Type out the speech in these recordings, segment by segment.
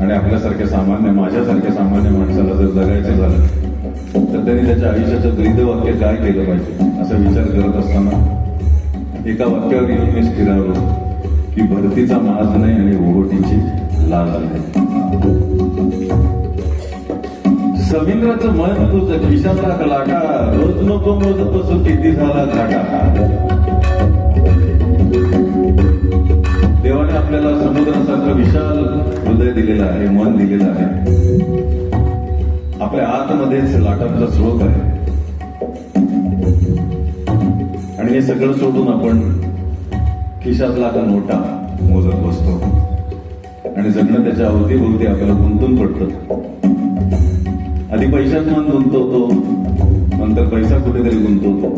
आणि आपल्यासारख्या सामान्य माझ्यासारख्या सामान्य माणसाला जर जगायचं झालं तर त्यांनी त्याच्या आयुष्याचं ब्रीद वाक्य काय केलं पाहिजे असा विचार करत असताना एका वाक्यावर येऊन मी स्थिरावलो की भरतीचा माज नाही आणि ओहोटीची लाज नाही. समिंद्राचं मन तुझं खिशातला लाटा रोज नको मोज बसू किती झाला घाटा आपल्याला समुद्रासारखं विशाल हृदय दिलेलं आहे मन दिलेलं आहे. आपल्या आतमध्येच लाटांचा स्रोत आहे. आणि हे सगळं सोडून आपण खिशातला आता नोटा मोजत बसतो. आणि जगणं त्याच्या अवतीभोवती आपल्याला गुंतून पडतं. आधी पैशात मन गुंतवतो नंतर पैसा कुठेतरी गुंतवतो.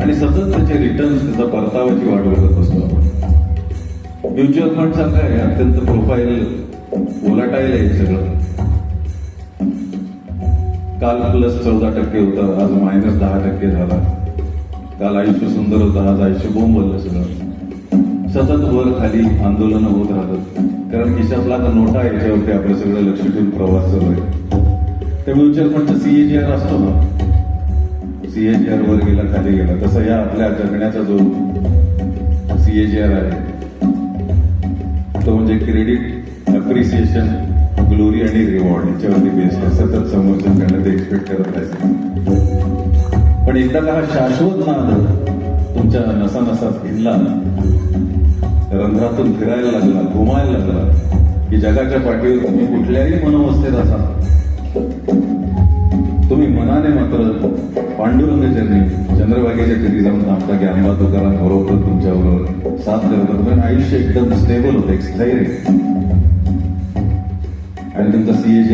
आणि सतत त्याचे रिटर्न्स त्याचा परताव्याची वाट बघत असतो आपण. म्युच्युअल फंड सारखं आहे अत्यंत प्रोफाईल ओलाटाईल आहे सगळं. काल प्लस चौदा टक्के होतं आज मायनस दहा टक्के झाला. काल आयुष्य सुंदर होतं आज आयुष्य बोंबललं सगळं. सतत वर खाली आंदोलनं होत राहतात कारण खिशातला आता नोटा याच्यावरती आपलं सगळं लक्ष ठेवून प्रवास चालू आहे. त्या म्युच्युअल फंडचा सीएजीआर असतो ना? सीएजीआर वर गेला खाली गेला. तसं या आपल्या जगण्याचा जो सीएजीआर आहे तो म्हणजे क्रेडिट अप्रिसिएशन ग्लोरी आणि रिवॉर्ड याच्यावरती बेस्ड आहे. सतत समोरच्याकडनं ते एक्सपेक्ट करत राहायचं पण एकदा का हा शाश्वत नाद तुमच्या नसा नसात ना रंध्रातून फिरायला लागला घुमायला लागला की जगाच्या पाठीवर तुम्ही कुठल्याही मनोवस्थेत असा. तुम्ही मनाने मात्र पांडुरंग चरणी चंद्रभागेच्या तिथे जाऊन थांबता की आंबा तुकाराम बरोबर तुमच्या बरोबर पण आयुष्य एकदम स्टेबल होतं एक स्थैर्य. आणि तुमचा सीएजी